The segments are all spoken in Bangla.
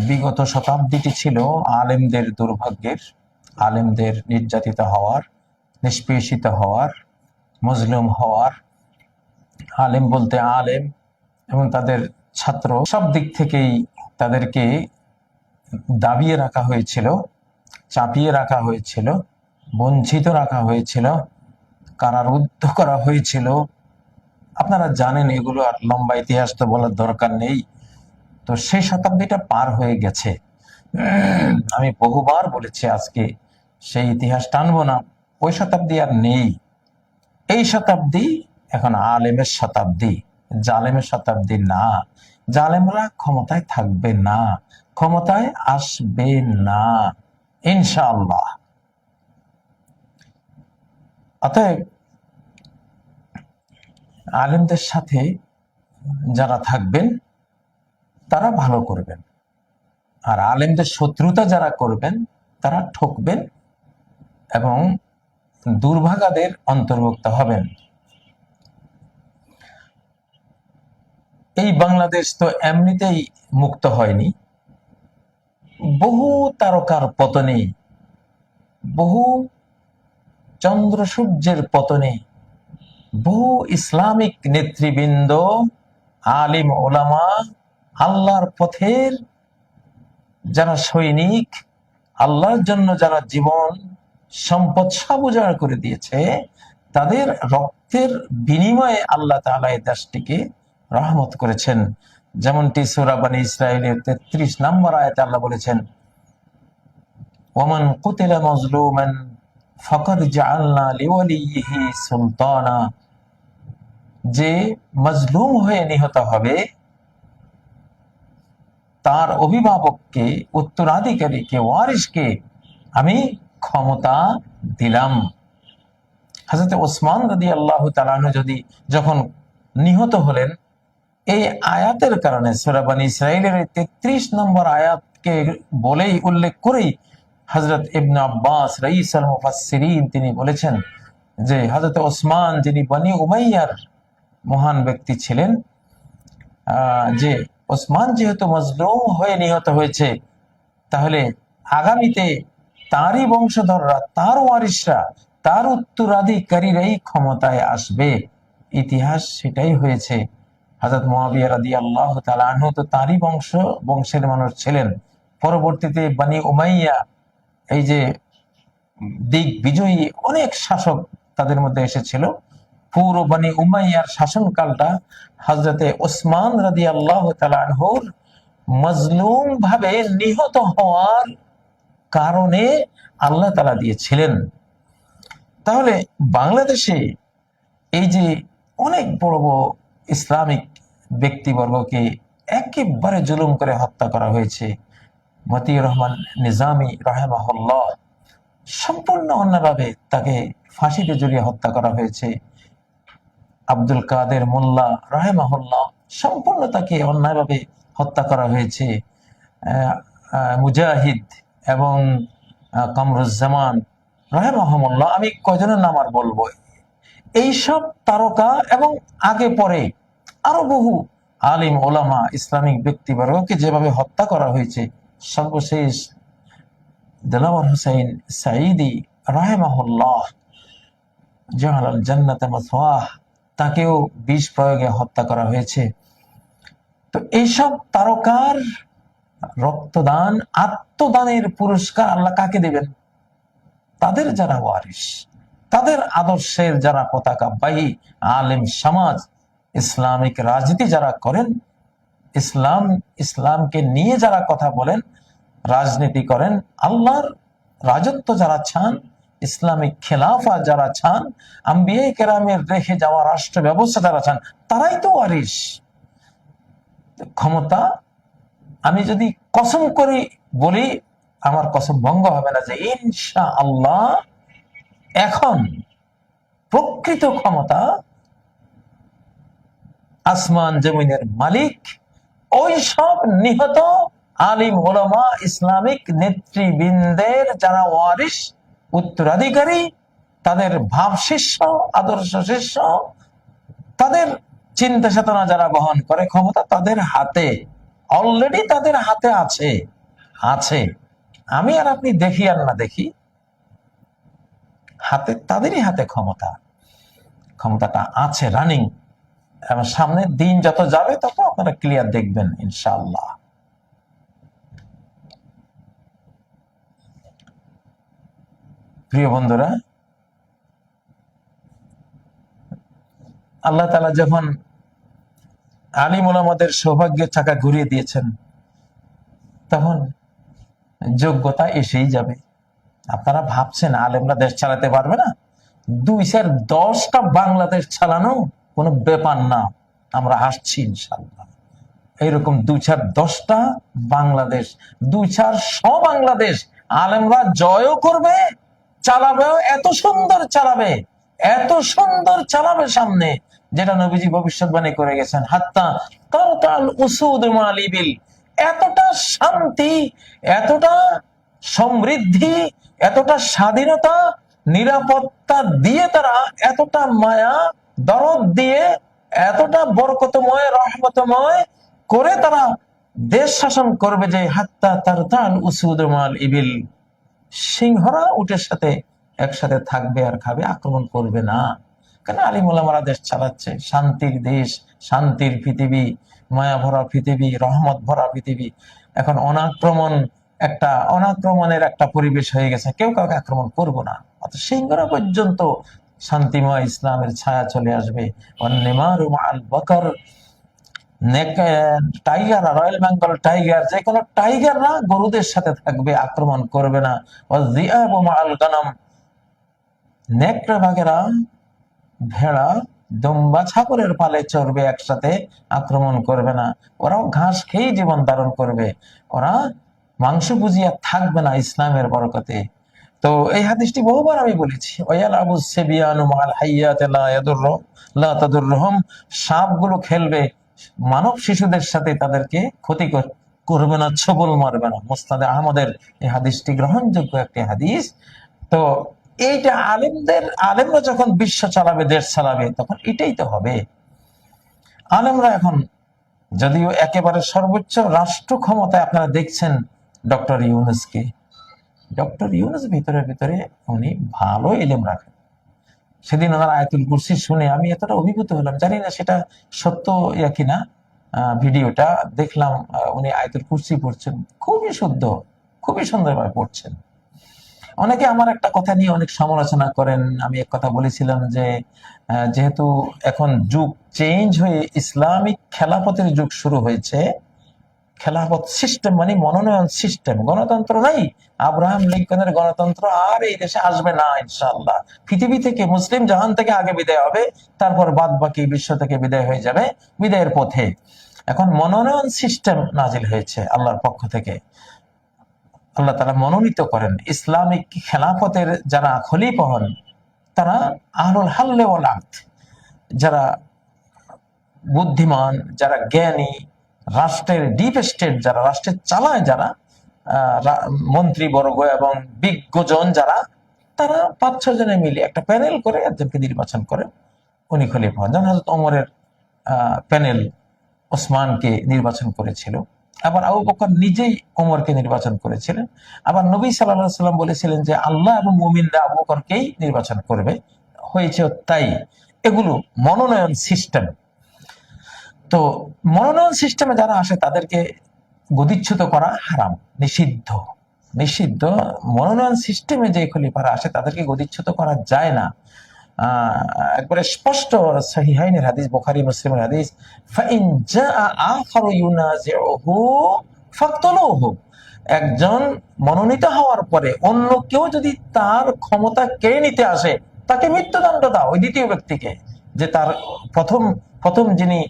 বিগত শতাব্দীটি ছিল আলেমদের দুর্ভাগ্যের, আলেমদের নির্যাতিত হওয়ার, নিষ্পেষিত হওয়ার, মজলুম হওয়ার। আলেম বলতে আলেম এবং তাদের ছাত্র। সব দিক থেকেই তাদেরকে দাবিয়ে রাখা হয়েছিল, চাপিয়ে রাখা হয়েছিল, বঞ্চিত রাখা হয়েছিল, কারারুদ্ধ করা হয়েছিল। আপনারা জানেন এগুলো আর লম্বা ইতিহাস তো বলার দরকার নেই। তো সেই শতাব্দীটা পার হয়ে গেছে। আমি বহুবার বলেছি আজকে, সেই ইতিহাস টানবো না, ওই শতাব্দী আর নেই। এই শতাব্দী এখন আলেমের শতাব্দী, জালেমের শতাব্দী না। জালেমরা ক্ষমতায় থাকবে না, ক্ষমতায় আসবে না, ইনশাআল্লাহ। অতএব আলেমদের সাথে যারা থাকবেন তারা ভালো করবেন। আর আলেমদের শত্রুতা যারা করবেন, তারা ঠকবেন এবং দুর্ভাগাদের অন্তর্ভুক্ত হবেন। এই বাংলাদেশ তো এমনিতেই মুক্ত হয়নি। বহু তারকার পতনে, বহু চন্দ্র সূর্যের পতনে, বহু ইসলামিক নেতৃবৃন্দ, আলিম ওলামা আল্লাহর পথের যারা সৈনিক, আল্লাহর জন্য যারা জীবন, সম্পদ সব উজাড় করে দিয়েছে, তাদের রক্তের বিনিময়ে আল্লাহ তাআলা এই দেশটিকে রহমত করেছেন। যেমনটি সুরাবানি ইসরায়েলের তেত্রিশ নম্বর আয়াতে আল্লাহ বলেছেন, ওমান কুতিলা মজলুমান ফকর জাআলনা লিওয়ালিহি সুলতানা। যে মজলুম হয়ে নিহত হবে তার অভিভাবককে উত্তরাধিকারীকে ওয়ারিসকে আমি ক্ষমতা দিলাম। হাজরত ওসমান রদি আল্লাহ তালানু যদি যখন নিহত হলেন, এই আয়াতের কারণে সুরাবানি ইসরায়েলের তেত্রিশ নম্বর আয়াতকে বলেই, উল্লেখ করেই হজরত ইবনে আব্বাস রঈস আল মুফাসসিরিন তিনি বলেছেন যে হজরত ওসমান যিনি বনি উমাইয়ার মহান ব্যক্তি ছিলেন যে ওসমান যেহেতু মজলুম হয়ে নিহত হয়েছে, তাহলে আগামীতে তারই বংশধররা, তার ওয়ারিসরা তার উত্তরাধিকারীরাই ক্ষমতায় আসবে। ইতিহাস সেটাই হয়েছে। হাজরত মহাবিয়া রাদি আল্লাহ তালু তো তারই বংশ, বংশের মানুষ ছিলেন। পরবর্তীতে বানি উমাইয়া, এই যে দিক বিজয়ী অনেক শাসক তাদের মধ্যে এসেছিল। পুরো বানি উমাইয়ার শাসনকালটা হজরতে ওসমান রাদি আল্লাহ তালানহুর মজলুম ভাবে নিহত হওয়ার কারণে আল্লাহ তালা দিয়েছিলেন। তাহলে বাংলাদেশে এই যে অনেক বড় বড় ইসলামিক ব্যক্তিবর্গকে একেবারে জুলুম করে হত্যা করা হয়েছে, মতিউর রহমান নিজামী রাহেমাহুল্লাহ। সম্পূর্ণ অন্যভাবে তাকে ফাঁসিতে জড়িয়ে হত্যা করা হয়েছে। আব্দুল কাদের মোল্লা রাহেমাহুল্লাহ সম্পূর্ণ তাকে অন্যায়ভাবে হত্যা করা হয়েছে। মুজাহিদ এবং কামরুজ্জামান রাহেমাহমুল্লাহ আমি কয়জনের নাম আর বলব? এইসব তারকা এবং আগে পরে আরও বহু আলিম ওলামা ইসলামিক ব্যক্তিবর্গকে যেভাবে হত্যা করা হয়েছে, সর্বশেষ দেলাওয়ার হুসাইন সাইদি রাহেমাহুল্লাহ জাহালাল জান্নাতে মাসওয়াহ তাকেও বিষ প্রয়োগে হত্যা করা হয়েছে। তো এইসব তারকার রক্তদান, আত্মদানের পুরস্কার আল্লাহ কাকে দেবেন? তাদের যারা ওয়ারিস তাদের আদর্শের যারা পতাকা বাহী আলেম সমাজ, ইসলামিক রাজনীতি যারা করেন, ইসলাম, ইসলামকে নিয়ে যারা কথা বলেন, রাজনীতি করেন, আল্লাহর রাজত্ব যারা চান ইসলামিক খেলাফা যারা চান, আম্বিয়ে কেরামের রেখে যাওয়া রাষ্ট্র ব্যবস্থা যারা চান, তারাই তো ওয়ারিস ক্ষমতা, আমি যদি কসম করি বলি, আমার কসম ভঙ্গ হবে না যে ইনশা আল্লাহ এখন প্রকৃত ক্ষমতা আসমান জমিনের মালিক, ওই সব নিহত আলিম ওলামা ইসলামিক নেতৃবৃন্দের যারা ওয়ারিস উত্তরাধিকারী, তাদের ভাব শিষ্য, আদর্শ শিষ্য, তাদের চিন্তা চেতনা যারা বহন করে ক্ষমতা তাদের হাতে অলরেডি তাদের হাতে আছে আছে। আমি আর আপনি দেখি আর না দেখি, হাতে, তাদেরই হাতে ক্ষমতা, ক্ষমতাটা আছে রানিং এবং সামনের দিন যত যাবে তত আপনারা ক্লিয়ার দেখবেন, ইনশাআল্লাহ। প্রিয় বন্ধুরা, আল্লাহ তালা যখন আলিম ওলামাদের সৌভাগ্যের চাকা ঘুরিয়ে দিয়েছেন, তখন যোগ্যতা এসেই যাবে। আপনারা ভাবছেন, আলেমরা দেশ চালাতে পারবে না? দুই চার দশটা বাংলাদেশ চালানো কোনো ব্যাপার না। আমরা আসছি ইনশাল্লাহ এইরকম দুই চার দশটা বাংলাদেশ, দুই চার শ বাংলাদেশ আলেমরা জয়ও করবে চালাবেও এত সুন্দর চালাবে, এত সুন্দর চালাবে সামনে, যেটা নবীজি ভবিষ্যৎবাণী করে গেছেন। হাত্তা তাল উসুদ মালিবিল এতটা শান্তি, এতটা সমৃদ্ধি, এতটা স্বাধীনতা, নিরাপত্তা দিয়ে তারা এতটা মায়া, দরদ দিয়ে, এতটা বরকতময়, রহমতময় করে তারা দেশ শাসন করবে যে হাত্তা তার তাল উসুদ মাল ইবিল সিংহরা উটের সাথে একসাথে থাকবে আর খাবে, আক্রমণ করবে না। কেন আলিমুলামারা দেশ চালাচ্ছে? শান্তির দেশ, শান্তির পৃথিবী, মায়া ভরা পৃথিবী, রহমত ভরা পৃথিবী। এখন অনাক্রমণ একটা, অনাক্রমণের একটা পরিবেশ হয়ে গেছে। কেউ কাউকে আক্রমণ করব না। অত সিংহরা পর্যন্ত শান্তিময় ইসলামের ছায়া চলে আসবে। অন্যমারুম আল বকর। টাইগার, রয়্যাল বেঙ্গল টাইগার, যে কোনো টাইগাররা গরুদের সাথে থাকবে, আক্রমণ করবে না। নেকড়ে বাঘেরা ভেড়া, দম্বা, ছাগলের পালে চড়বে একসাথে, আক্রমণ করবে না। ওরাও ঘাস খেয়েই জীবন ধারণ করবে। ওরা মাংস বুঝিয়া থাকবে না ইসলামের বরকতে। তো এই হাদিসটি বহুবার আমি বলেছি, ওয়াল আবু সেবিয়ানু মাল হাইয়াত লা ইয়াদুর লা তাদুর রহম সাপগুলো খেলবে মানব শিশুদের সাথে তাদেরকে ক্ষতি করবে না, ছবল মারবে না। মোস্তাদে আহমদের এই হাদিসটি গ্রহণযোগ্য একটি হাদিস। তো এইটা আলেমদের আলেমরা যখন বিশ্ব চালাবে, দেশ চালাবে, তখন এটাই তো হবে। আলেমরা এখন যদিও একেবারে সর্বোচ্চ রাষ্ট্র ক্ষমতায় আপনারা দেখছেন ডক্টর ইউনুসকে। ডক্টর ইউনুস ভিতরে ভিতরে উনি ভালো এলেম রাখেন। সেদিন ওনার আয়তুল কুরসি শুনে আমি এতটা অভিভূত হলাম, জানি না সেটা সত্য ইয়া কিনা ভিডিওটা দেখলাম উনি আয়তুল কুরসি পড়ছেন, খুবই শুদ্ধ, খুবই সুন্দরভাবে পড়ছেন। অনেকে আমার একটা কথা নিয়ে অনেক সমালোচনা করেন, আমি এক কথা বলেছিলাম যে যেহেতু এখন যুগ চেঞ্জ হয়ে ইসলামিক খেলাপথের যুগ শুরু হয়েছে খেলাপথ সিস্টেম মানে মনোনয়ন সিস্টেম গণতন্ত্র নাই। আব্রাহাম লিঙ্কনের গণতন্ত্র আর এই দেশে আসবে না ইনশাল্লাহ পৃথিবী থেকে মুসলিম জাহান থেকে আগে বিদায় হবে, তারপর বাদ বাকি বিশ্ব থেকে বিদায় হয়ে যাবে বিদায়ের পথে। এখন মনোনয়ন সিস্টেম নাজিল হয়েছে আল্লাহর পক্ষ থেকে। আল্লাহ তারা মনোনীত করেন। ইসলামিক খেলাফতের যারা খলিফ হন, তারা আহরুল হাল্লে যারা বুদ্ধিমান, যারা জ্ঞানী রাষ্ট্রের ডিপ স্টেট যারা, রাষ্ট্রের চালায় যারা মন্ত্রীবর্গ এবং বিজ্ঞজন যারা, তারা পাঁচ ছ জনে মিলে একটা প্যানেল করে একজনকে নির্বাচন করেন উনি খলিফা হন। যেমন হাজরত ওমরের প্যানেল ওসমানকে নির্বাচন করেছিল। আবার আবু বকর নিজেই ওমরকে নির্বাচন করেছিলেন। আবার নবী সাল্লাম বলেছিলেন যে, আল্লাহ এবং মুমিনরা আবু বকরকেই নির্বাচন করবে। হয়েছে তাই। এগুলো মনোনয়ন সিস্টেম তো মনোনয়ন সিস্টেমে যারা আসে, তাদেরকে গদিচ্ছুত করা হারাম, নিষিদ্ধ। নিষিদ্ধ মনোনয়ন সিস্টেমে যে খলিফারা আসে, তাদেরকে গদিচ্ছুত করা যায় না। একবারে স্পষ্ট সহিহাইনের হাদিস, বোখারি, মুসলিমের হাদিস, ফাইন জাআ আখারু ইউনাজিউহু ফাকতুলুহু। একজন মনোনীত হওয়ার পরে অন্য কেউ যদি তার ক্ষমতা কেড়ে নিতে আসে, তাকে মৃত্যুদণ্ড দাও ওই দ্বিতীয় ব্যক্তিকে, যে তার প্রথম প্রথম যিনি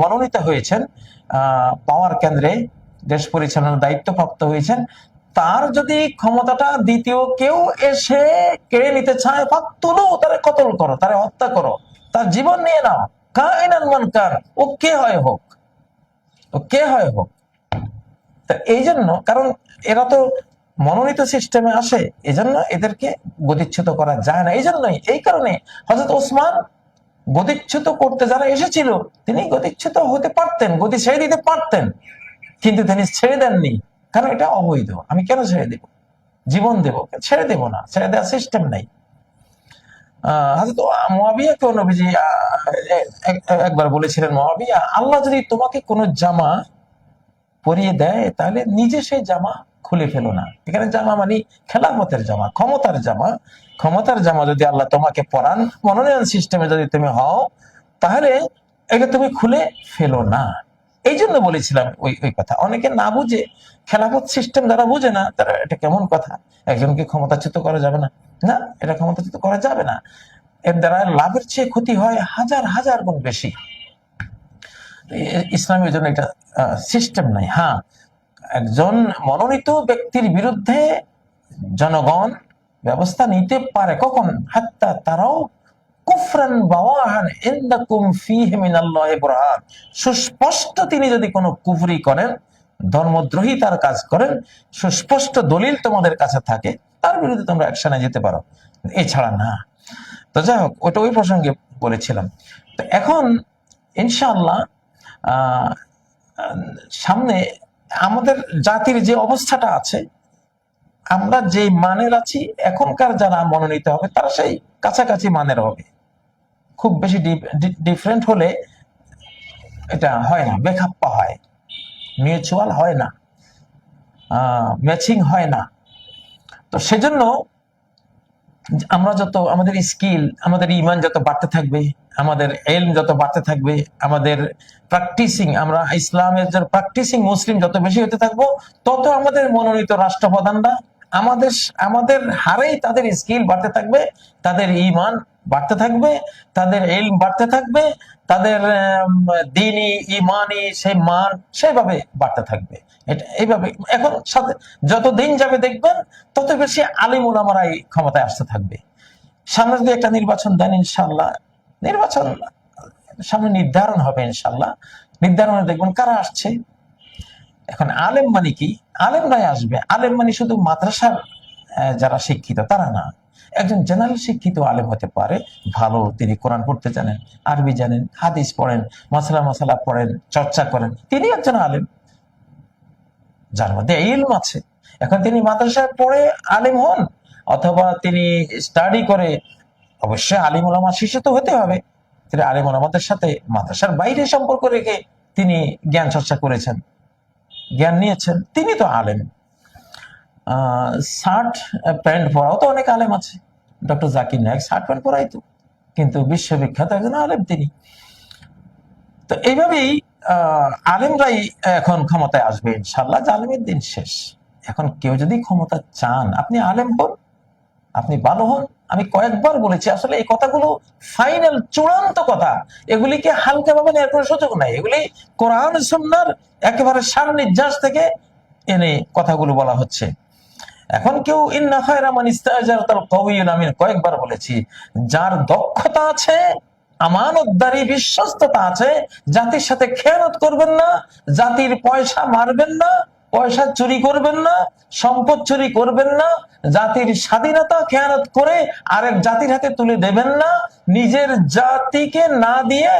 মনোনীত হয়েছেন পাওয়ার কেন্দ্রে দেশ পরিচালনার দায়িত্বপ্রাপ্ত হয়েছেন। তার যদি ক্ষমতাটা দ্বিতীয় কেউ এসে কেড়ে নিতে চায় ফাঁক তুলো তারে কতল করো, তারে হত্যা করো, তার জীবন নিয়ে নাও। কায়নান মানকার ও কে হয় হোক, ও কে হয় হোক। এই জন্য, কারণ এরা তো মনোনীত সিস্টেমে আসে এই জন্য এদেরকে গতিচ্ছুত করা যায় না। এই জন্যই, এই কারণে হজরত ওসমান গতিচ্ছুত করতে যারা এসেছিল, তিনি গতিচ্ছুত হতে পারতেন, গতি ছেড়ে দিতে পারতেন। কিন্তু তিনি ছেড়ে দেননি, কারণ এটা অবৈধ। আমি কেন ছেড়ে দেব? জীবন দেব ছেড়ে দেব না, ছেড়ে দেওয়ার সিস্টেম নাই। একবার বলেছিলেন মুয়াবিয়া আল্লাহ যদি তোমাকে কোনো জামা পরিয়ে দেয়, তাহলে নিজে সেই জামা খুলে ফেলো না। এখানে জামা মানে খেলাফতের জামা, ক্ষমতার জামা। ক্ষমতার জামা যদি আল্লাহ তোমাকে পরান, মনোনয়ন সিস্টেমে যদি তুমি হও, তাহলে এটা তুমি খুলে ফেলো না। এই জন্য বলেছিলাম ওই ওই কথা। অনেকে না বুঝে, খেলাফত সিস্টেম যারা বুঝে না, তারা এটা কেমন কথা? একজনকে ক্ষমতাচ্যুত করা যাবে না। না, এটা ক্ষমতাচ্যুত করা যাবে না। এর দ্বারা লাভের চেয়ে ক্ষতি হয় হাজার হাজার গুণ বেশি। ইসলামের জন্য এটা সিস্টেম নাই। হ্যাঁ একজন মনোনীত ব্যক্তির বিরুদ্ধে জনগণ ব্যবস্থা নিতে পারে। কখন? হাত্তা তারাও কুফরান বাওয়াহান ইন্দাকুম ফীহি মিনাল্লাহি বুরহান। সুস্পষ্ট তিনি যদি কোনো কুফরি করেন ধর্মদ্রোহিতার কাজ করেন, সুস্পষ্ট দলিল তোমাদের কাছে থাকে, তার বিরুদ্ধে তোমরা অ্যাকশনে যেতে পারো। এছাড়া না। তো যাই হোক, ওটা ওই প্রসঙ্গে বলেছিলাম। তো এখন ইনশাআল্লাহ সামনে আমাদের জাতির যে অবস্থাটা আছে, আমরা যে মানের আছি, এখনকার যারা মনোনীত হবে, তারা সেই কাছাকাছি মানের হবে। খুব বেশি ডিফারেন্ট হলে এটা হয় না, বেখাপ্পা হয়। মিউচুয়াল হয় না ম্যাচিং হয় না। তো সেজন্য আমরা যত, আমাদের স্কিল আমাদের ইমান যত বাড়তে থাকবে, আমাদের এল যত বাড়তে থাকবে, আমাদের প্র্যাকটিসিং আমরা ইসলামের প্র্যাকটিসিং মুসলিম যত বেশি হতে থাকব, তত আমাদের মনোনীত রাষ্ট্রপ্রধানরা আমাদের আমাদের হারেই তাদের স্কিল বাড়তে থাকবে তাদের ইমান বাড়তে থাকবে তাদের এলম বাড়তে থাকবে তাদের আম, দিনী ইমানি সেই মান সেভাবে বাড়তে থাকবে। এটা এইভাবে এখন সাথে যত দিন যাবে দেখবেন তত বেশি আলিম ওলামারাই ক্ষমতায় আসতে থাকবে। সামনে যদি একটা নির্বাচন দেন ইনশাল্লাহ নির্বাচন সামনে নির্ধারণ হবে ইনশাল্লাহ নির্ধারণে দেখবেন কারা আসছে? এখন আলেম মানে কি? আলেম নাই আসবে। আলেম মানে শুধু মাদ্রাসার যারা শিক্ষিত, তারা না। একজন জেনারেল শিক্ষিত আলেম হতে পারে। ভালো তিনি কোরআন পড়তে জানেন, আরবি জানেন, হাদিস পড়েন, মশলা মশলা পড়েন, চর্চা করেন, তিনি একজন আলেম। যার মধ্যে ইলম আছে। এখন তিনি মাদ্রাসায় পড়ে আলিম হন, অথবা তিনি স্টাডি করে, অবশ্যই আলিম ওলামা শিষ্য তো হতে হবে। তিনি আলিম ওলামাদের সাথে মাদ্রাসার বাইরে সম্পর্ক রেখে তিনি জ্ঞান চর্চা করেছেন। জ্ঞান নিয়েছেন, তিনি তো আলেম। শার্ট প্যান্ট পরাও তো অনেক আলেম আছে। Doctor Zakir Naik shirt pant পরাই তো, কিন্তু বিশ্ববিখ্যাত একজন আলেম তিনি। তো এইভাবেই আলেমরাই এখন ক্ষমতায় আসবে ইনশাল্লাহ আলেমের দিন শেষ। এখন কেউ যদি ক্ষমতা চান, আপনি আলেম হন আপনি ভালো হন। আমি কয়েকবার বলেছি, আসলে এই কথাগুলো ফাইনাল চূড়ান্ত কথা। এগুলিকে হালকা ভাবে নেওয়ার কোনো সুযোগ নাই। এগুলি কোরআন, সুন্নার একেবারে সার নির্যাস থেকে এনে কথাগুলো বলা হচ্ছে। এখন কেউ, ইন্না খায়রা মান ইস্তাজারাতাল কওয়িয়ুন আমি কয়েকবার বলেছি, যার দক্ষতা আছে, আমানতদারি, বিশ্বস্ততা আছে, জাতির সাথে খেয়ানত করবেন না, জাতির পয়সা মারবেন না পয়সা চুরি করবেন না, সম্পদ চুরি করবেন না, জাতির স্বাধীনতা খেয়ানত করে আরেক জাতির হাতে তুলে দেবেন না, নিজের জাতিকে না দিয়ে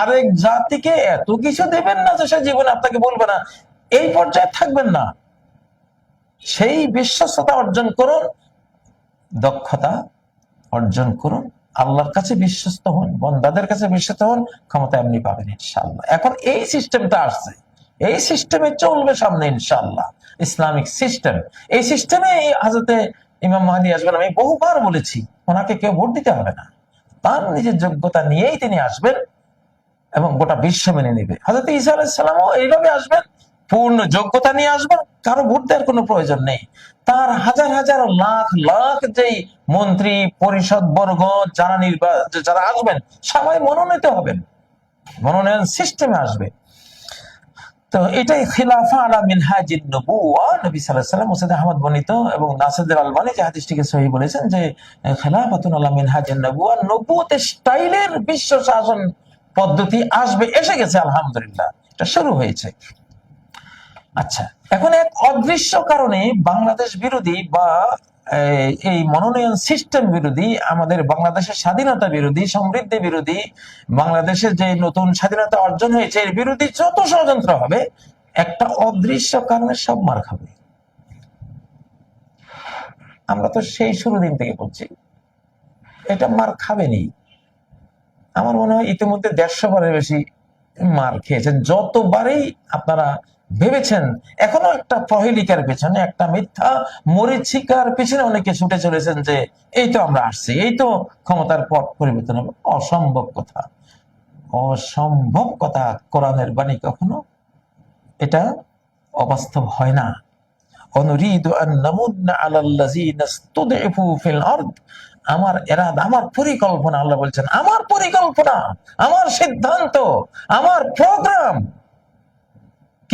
আরেক জাতিকে এত কিছু দেবেন না যে সে জীবনে আপনাকে বলবে না। এই পর্যায়ে থাকবেন না। সেই বিশ্বস্ততা অর্জন করুন, দক্ষতা অর্জন করুন, আল্লাহর কাছে বিশ্বস্ত হন, বন্দাদের কাছে বিশ্বস্ত হন, ক্ষমতা এমনি পাবেন ইনশাল্লাহ এখন এই সিস্টেমটা আসছে। এই সিস্টেমে চলবে সামনে ইনশাল্লাহ ইসলামিক সিস্টেম এই সিস্টেমে হাজতে ইমাম মাহাদি আসবেন, আমি বহুবার বলেছি, ওনাকে কেউ ভোট দিতে হবে না। তার নিজের যোগ্যতা নিয়েই তিনি আসবেন এবং গোটা বিশ্ব মেনে নেবে। হাজরত ঈসা আলাইসালামও এইভাবে আসবেন, পূর্ণ যোগ্যতা নিয়ে আসবেন, কারও ভোট দেওয়ার কোনো প্রয়োজন নেই। তার হাজার হাজার লাখ লাখ যেই মন্ত্রী, পরিষদ, বর্গ যারা নির্বা যারা আসবেন, সবাই মনোনীত হবেন। মনোনয়ন সিস্টেমে আসবে। তো এটাই খিলাফা আলা মিনহাজিন নবুয়া নবী আলাইহি সাল্লাম মুসাদ আহমদ বর্ণিত এবং নাসিরুল আলবানী যে হাদিসটিকে সহি বলেছেন যে খিলাফাতুন আলা মিনহাজিন নবুয়া নবুয়তের স্টাইলের বিশ্ব শাসন পদ্ধতি আসবে, এসে গেছে, আলহামদুলিল্লাহ। এটা শুরু হয়েছে। আচ্ছা এখন এক অদৃশ্য কারণে বাংলাদেশ বিরোধী বা এই, মনোনয়ন সিস্টেম বিরোধী আমাদের বাংলাদেশের স্বাধীনতা বিরোধী সমৃদ্ধি বিরোধী বাংলাদেশের যে নতুন স্বাধীনতা অর্জন হয়েছে এর বিরোধী যত ষড়যন্ত্র হবে একটা অদৃশ্য কারণে সব মার খাবে। আমরা তো সেই শুরু দিন থেকে বলছি এটা মার খাবেনি। আমার মনে হয় ইতিমধ্যে দেড়শো বারের বেশি মার খেয়েছেন। যতবারই আপনারা ভেবেছেন? এখনও একটা প্রহেলিকার পেছনে, একটা মিথ্যা মরিচিকার পেছনে অনেকে ছুটে চলেছেন যে, এই তো আমরা আসছি, এই তো ক্ষমতার পথ পরিবর্তন হবে। অসম্ভব কথা। অসম্ভব কথা কোরআনের বাণী কখনো। এটা অবাস্তব হয় না। অনুরিদু আমার এরাদ, আমার পরিকল্পনা, আল্লাহ বলছেন, আমার পরিকল্পনা, আমার সিদ্ধান্ত, আমার প্রোগ্রাম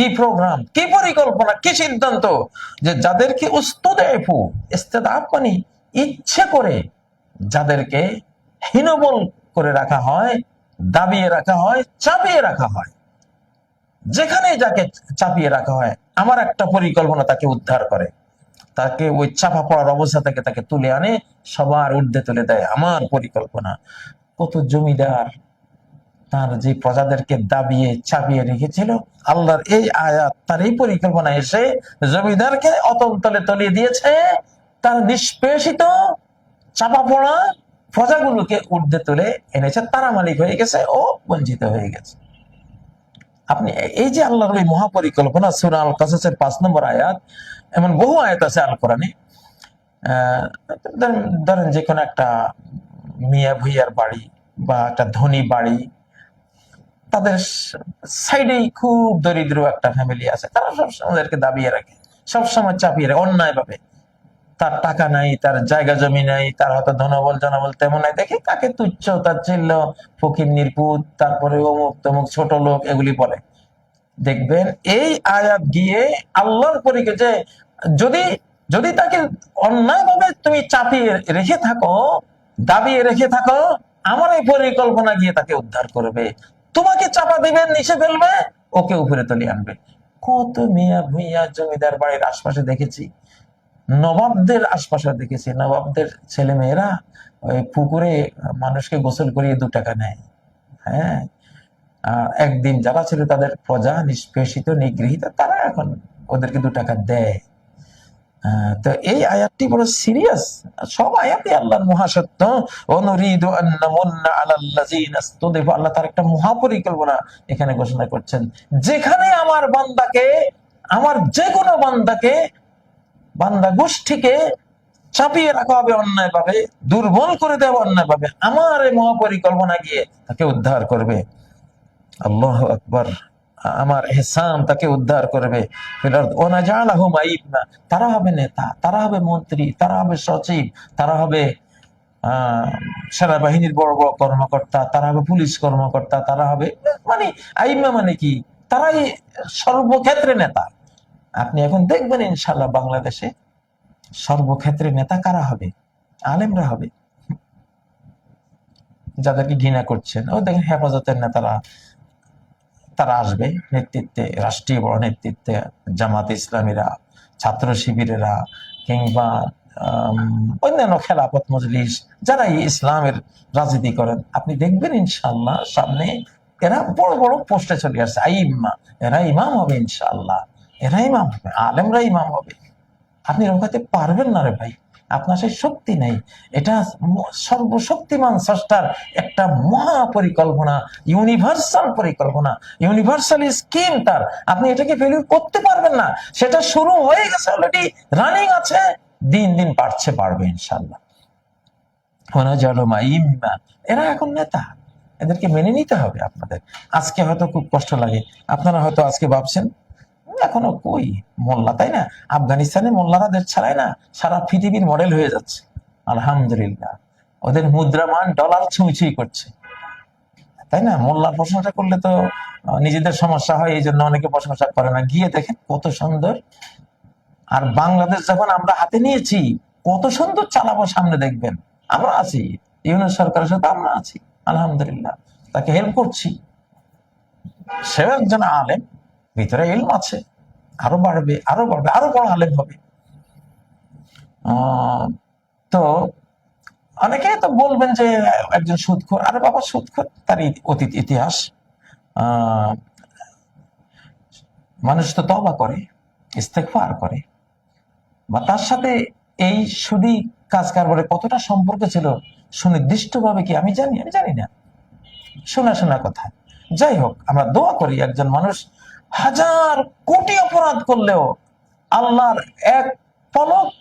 কি প্রোগ্রাম কি পরিকল্পনা, কি সিদ্ধান্ত? যে যাদেরকে উস্তুদেফু ইস্তেদাফ মানে ইচ্ছে করে যাদেরকে হীনবল করে রাখা হয়, দাবিয়ে রাখা হয়, চাপিয়ে রাখা হয়। যেখানে যাকে চাপিয়ে রাখা হয়, আমার একটা পরিকল্পনা তাকে উদ্ধার করে। তাকে ওই চাপা পড়ার অবস্থা থেকে তাকে তুলে আনে, সবার ঊর্ধ্বে তুলে দেয়। আমার পরিকল্পনা, কত জমিদার তার যে প্রজাদেরকে দাবিয়ে চাপিয়ে রেখেছিল, আল্লাহর এই আয়াত, তার এই পরিকল্পনা এসে জমিদারকে অতন্তলে তলিয়ে দিয়েছে। তার নিষ্পেষিত চাপা পড়া প্রজাগুলোকে ঊর্ধ্বে তুলে এনেছে, তারা মালিক হয়ে গেছে ও বঞ্চিত হয়ে গেছে। আপনি এই যে আল্লাহর ওই মহাপরিকল্পনা, সুরা আল কাসাসের পাঁচ নম্বর আয়াত, এমন বহু আয়াত আছে আল কোরআনে ধরেন যে কোনো একটা মিয়া ভুইয়ার বাড়ি বা একটা ধনী বাড়ি তাদের সাইডেই খুব দরিদ্র একটা ফ্যামিলি আছে। তারা সবসময় ওদেরকে দাবিয়ে রাখে। সবসময় চাপিয়ে রাখে। অন্যায় ভাবে তার টাকা নাই, তার জায়গা জমি নাই, তার হয়তো ধনবল, জনবল তেমন নাই। দেখে কাকে তুচ্ছ? তার চিল্ল ফকির নির্পুত, তারপরে অমুক তমুক ছোট লোক, এগুলি বলে। দেখবেন এই আয়াত গিয়ে আল্লাহর পরীকে যে যদি যদি তাকে অন্যায় ভাবে তুমি চাপিয়ে রেখে থাকো, দাবিয়ে রেখে থাকো, আমার এই পরিকল্পনা গিয়ে তাকে উদ্ধার করবে। তোমাকে চাপা দিবে নিচে ফেলবে, ওকে উপরে তুলে আনবে। কত মিয়া ভুইয়া জমিদার বাড়ির আশপাশে দেখেছি। নবাবদের আশপাশে দেখেছি। নবাবদের ছেলে মেয়েরা ওই পুকুরে মানুষকে গোসল করিয়ে দু টাকা নেয়। হ্যাঁ? একদিন যারা ছিল তাদের প্রজা, নিষ্পেষিত, নিগৃহীত, তারা এখন ওদেরকে দু টাকা দেয়। তো এই আয়াতটি বড় সিরিয়াস সব আল্লাহর মহাসত্য অনুরিদু আল্লাহ তার একটা মহাপরিকল্পনা এখানে ঘোষণা করছেন। যেখানে আমার বান্দাকে, আমার যে কোনো বান্দাকে, বান্দা গোষ্ঠীকে চাপিয়ে রাখা হবে, অন্যায় ভাবে, দুর্বল করে দেওয়া অন্যায় ভাবে, আমার এই মহাপরিকল্পনা গিয়ে তাকে উদ্ধার করবে। আল্লাহ আকবর। আমার হেসাম তাকে উদ্ধার করবে। তারা হবে নেতা, তারা হবে মন্ত্রী, তারা হবে সচিব, তারা হবে সেনাবাহিনীর বড় বড় কর্মকর্তা, তারা হবে পুলিশ কর্মকর্তা, তারা হবে মানে আইম্মা মানে কি? তারাই সর্বক্ষেত্রে নেতা। আপনি এখন দেখবেন ইনশাল্লাহ বাংলাদেশে সর্বক্ষেত্রে নেতা কারা হবে? আলেমরা হবে। যাদেরকে ঘৃণা করছেন। ও দেখেন হেফাজতের নেতারা তারা আসবে নেতৃত্বে, রাষ্ট্রীয় বড় নেতৃত্বে, জামাত ইসলামীরা, ছাত্র শিবিরেরা কিংবা অন্যান্য খেলাপথ মজলিস যারা ইসলামের রাজনীতি করেন। আপনি দেখবেন ইনশাল্লাহ সামনে এরা বড় বড় পোস্টে চলে আসছে। আই আইম্মা, এরা ইমাম হবে ইনশাল্লাহ এরা ইমাম হবে, আলেমরা ইমাম হবে। আপনি রোকাতে পারবেন না রে ভাই। আপনার সেই শক্তি নেই। এটা সর্বশক্তিমান স্রষ্টার একটা মহা পরিকল্পনা ইউনিভার্সাল পরিকল্পনা ইউনিভার্সাল স্কিম তার। আপনি এটাকে ফেলিউ করতে পারবেন না। সেটা শুরু হয়ে গেছে অলরেডি রানিং আছে, দিন দিন বাড়ছে, বাড়বে ইনশাল্লাহ। এরা এখন নেতা। এদেরকে মেনে নিতে হবে আপনাদের। আজকে হয়তো খুব কষ্ট লাগে। আপনারা হয়তো আজকে ভাবছেন এখনও কই? মোল্লা, তাই না? আফগানিস্তানে মোল্লারা দেশ ছাড়ায় না, সারা পৃথিবীর মডেল হয়ে যাচ্ছে। আলহামদুলিল্লাহ। ওদের মুদ্রামান ডলার ছুঁই করছে। তাই না? মোল্লার প্রশংসা করলে তো নিজেদের সমস্যা হয়, এই জন্য অনেকে প্রশংসা করে না। গিয়ে দেখেন কত সুন্দর। আর বাংলাদেশ যখন আমরা হাতে নিয়েছি, কত সুন্দর চালাবো সামনে দেখবেন। আমরা আছি। ইউনিয়ন সরকারের সাথে আমরা আছি। আলহামদুলিল্লাহ। তাকে হেল্প করছি। সেও একজন আলেম। ভিতরে এলম আছে। আরও বাড়বে আরও বাড়বে, আরও বড় আলেম হবে। তো অনেকে তো বলবেন যে একজন সুদখোর আরে বাবা সুদখোর তার অতীত ইতিহাস। মানুষ তো তবা করে ইস্তেকফার করে। বা তার সাথে এই সুদি কাজ কারবারে কতটা সম্পর্ক ছিল সুনির্দিষ্ট ভাবে কি আমি জানি? আমি জানি না। শোনা শোনা কথা। যাই হোক, আমরা দোয়া করি একজন মানুষ হাজার কোটি অপরাধ করলেও আল্লাহর এক পলক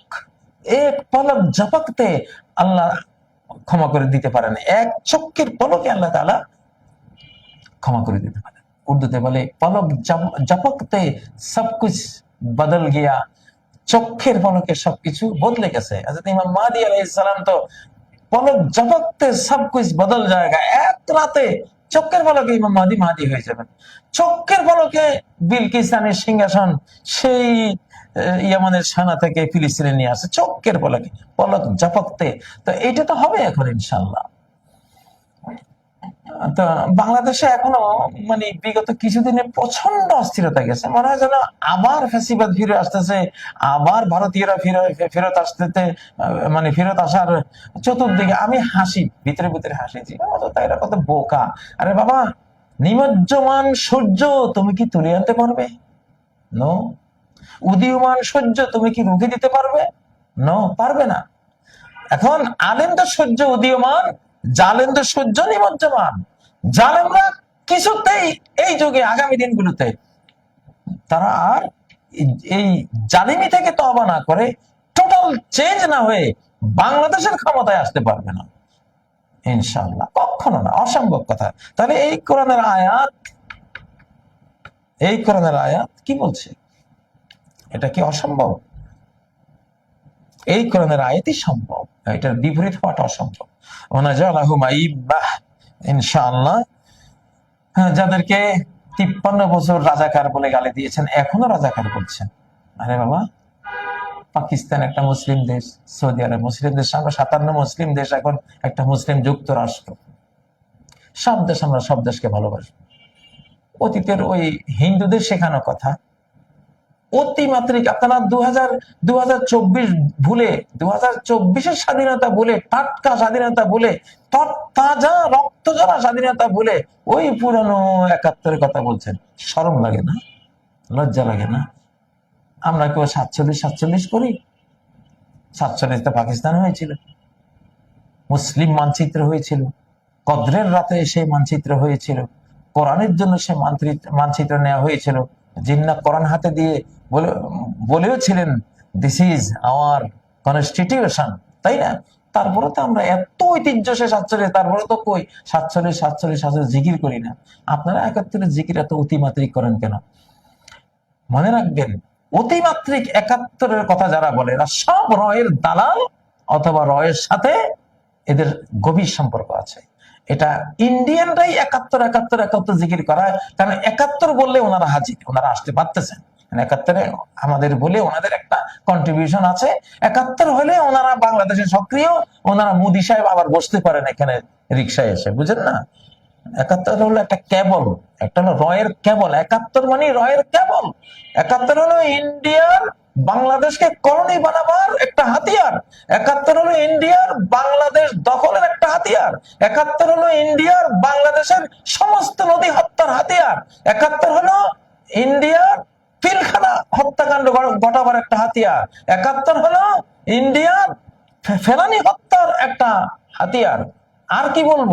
এক পলক ঝপকতে আল্লাহ ক্ষমা করে দিতে পারেন। এক চক্কের পলকে আল্লাহ তাআলা ক্ষমা করে দিতে পারেন। উর্দুতে বলে, পলক ঝপকতে সবকুছ বদল গিয়া চক্ষের পলকে সবকিছু বদলে গেছে। ইমাম মাহদি আলাইহিস সালাম তো পলক ঝপকতে সবকিছ বদল জায়গা এক রাতে চক্কের পলকে ইমাম মাহাদি মাহাদি হয়ে যাবেন। চক্ষের পলকে বিলকিস্তানের সিংহাসন সেই ইয়ামানের সানা থেকে ফিলিস্তিনে নিয়ে আসে। চক্কের পলকে পলক ঝপকতে। তো এটা তো হবে এখন ইনশাল্লাহ। তো বাংলাদেশে এখনও মানে বিগত কিছুদিনে প্রচণ্ড অস্থিরতা গেছে। মনে হয় যেন আবার ফ্যাসিবাদ ফিরে আসতেছে, আবার ভারতীয়রা ফিরে, ফেরত আসতেতে মানে ফেরত আসার চতুর্দিকে। আমি হাসি, ভিতরে ভিতরে হাসি অত এরা কত বোকা। আরে বাবা, নিমজ্জমান সূর্য তুমি কি তুলে আনতে পারবে? নো উদীয়মান সূর্য তুমি কি রুখে দিতে পারবে? নো পারবে না। এখন তো সূর্য উদীয়মান তো সূর্য নিমজ্জমান। জালেমরা কিছুতেই এই যুগে, আগামী দিনগুলোতে তারা আর এই- জালিমি থেকে তবা না করে টোটাল চেঞ্জ না হয়ে বাংলাদেশের ক্ষমতায় আসতে পারবে না। ইনশাআল্লাহ। কখনো না, অসম্ভব কথা। তাহলে এই কোরআনের আয়াত, এই কোরআনের আয়াত কি বলছে? এটা কি অসম্ভব? এই কোরআনের আয়াতই সম্ভব। এটার বিপরীত হওয়াটা অসম্ভব। ইনশাআল্লাহ। হ্যাঁ, যাদেরকে তিপ্পান্ন বছর রাজাকার বলে গালি দিয়েছেন এখনও রাজাকার করছেন আরে বাবা পাকিস্তান একটা মুসলিম দেশ সৌদি আরব মুসলিম দেশ আমরা সাতান্ন মুসলিম দেশ এখন একটা মুসলিম যুক্তরাষ্ট্র। সব দেশ আমরা সব দেশকে ভালোবাসি। অতীতের ওই হিন্দুদের শেখানো কথা অতিমাত্রিক, আপনারা দু হাজার দু হাজার চব্বিশ ভুলে দু হাজার চব্বিশের স্বাধীনতা বলে টাটকা স্বাধীনতা বলে তাজা রক্ত জলা স্বাধীনতা বলে ওই পুরানো একাত্তরের কথা বলছেন। শরম লাগে না? লজ্জা লাগে না? আমরা কেউ সাতচল্লিশ সাতচল্লিশ করি? সাতচল্লিশ তো পাকিস্তান হয়েছিল। মুসলিম মানচিত্র হয়েছিল। কদ্রের রাতে সেই মানচিত্র হয়েছিল। কোরআনের জন্য সে মানচিত্র নেওয়া হয়েছিল। জিন্না কোরআন হাতে দিয়ে বলেও ছিলেন দিস ইজ আওয়ার কনস্টিটিউশন তাই না? তারপরে তো আমরা এত ঐতিহ্য সে সাতচল্লিশ, তারপরে তো কই, সাতচল্লিশ সাতচল্লিশ সাতচল্লিশ জিকির করি না। আপনারা একাত্তরের জিকির এত অতিমাত্রিক করেন কেন? মনে রাখবেন, অতিমাত্রিক একাত্তরের কথা যারা বলে, এরা সব রয়ের দালাল অথবা রয়ের সাথে এদের গভীর সম্পর্ক আছে। এটা ইন্ডিয়ানরাই একাত্তর একাত্তর একাত্তর জিকির করায়, কারণ একাত্তর বললে ওনারা হাজির, ওনারা আসতে পারতেছেন। মানে একাত্তরে আমাদের বলে ওনাদের একটা কন্ট্রিবিউশন আছে। একাত্তর হলে ওনারা বাংলাদেশে সক্রিয়, ওনারা মুদি সাহেব আবার বসতে পারেন এখানে রিক্সায় এসে, বুঝেন না? একাত্তর হলো একটা কেবল, একটা হলো রয়ের কেবল। একাত্তর মানে রয়ের কেবল। একাত্তর হলো ইন্ডিয়ার বাংলাদেশকে কলোনি বানাবার একটা হাতিয়ার। একাত্তর হলো ইন্ডিয়ার বাংলাদেশ দখলের একটা হাতিয়ার। একাত্তর হলো ইন্ডিয়ার বাংলাদেশের সমস্ত নদী হত্যার হাতিয়ার। একাত্তর হলো ইন্ডিয়ার পিলখানা হত্যাকাণ্ড ঘটাবার একটা হাতিয়ার। একাত্তর হলো ইন্ডিয়ার ফেলানি হত্যার একটা হাতিয়ার। আর কি বলব?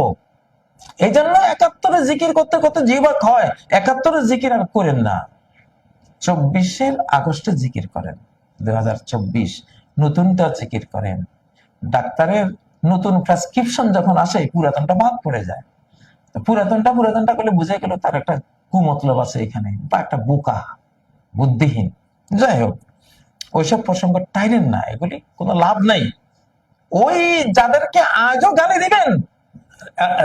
এই জন্য একাত্তরে জিকির করতে করতে জীবক হয়, একাত্তরে জিকির আর করেন না। চব্বিশের আগস্টে জিকির করেন। দুই হাজার চব্বিশ নতুনটা জিকির করেন। ডাক্তারের নতুন প্রেসক্রিপশন যখন আসে, পুরাতনটা বাদ পড়ে যায়। পুরাতনটা পুরাতনটা করলে বুঝে গেল তার একটা কুমতলব আছে এখানে, বা একটা বোকা। বুদ্ধিহীন। যাই হোক ওইসব প্রসঙ্গ টাইলেন না, এগুলি কোনো লাভ নাই। ওই যাদেরকে আজও গালি দিবেন,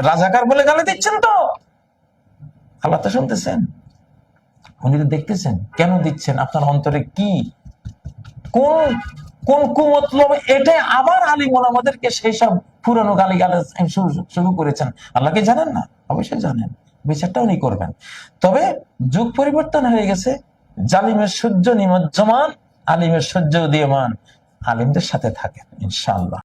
রাজাকার বলে গালি দিচ্ছেন তো? আল্লাহ তো শুনতেছেন। উনি তো দেখতেছেন, কেন দিচ্ছেন, আপনার অন্তরে কি? কোন কোন কুমতলব, এটাই আবার আলিমুল আমাদেরকে সেই সব পুরানো গালি গালে শুরু করেছেন। আল্লাহকে জানেন না? অবশ্যই জানেন। বিচারটা উনি করবেন। তবে যুগ পরিবর্তন হয়ে গেছে জালিমের সূর্য নিমজ্জমান আলিমের সূর্য উদীয়মান। আলিমদের সাথে থাকেন ইনশাআল্লাহ।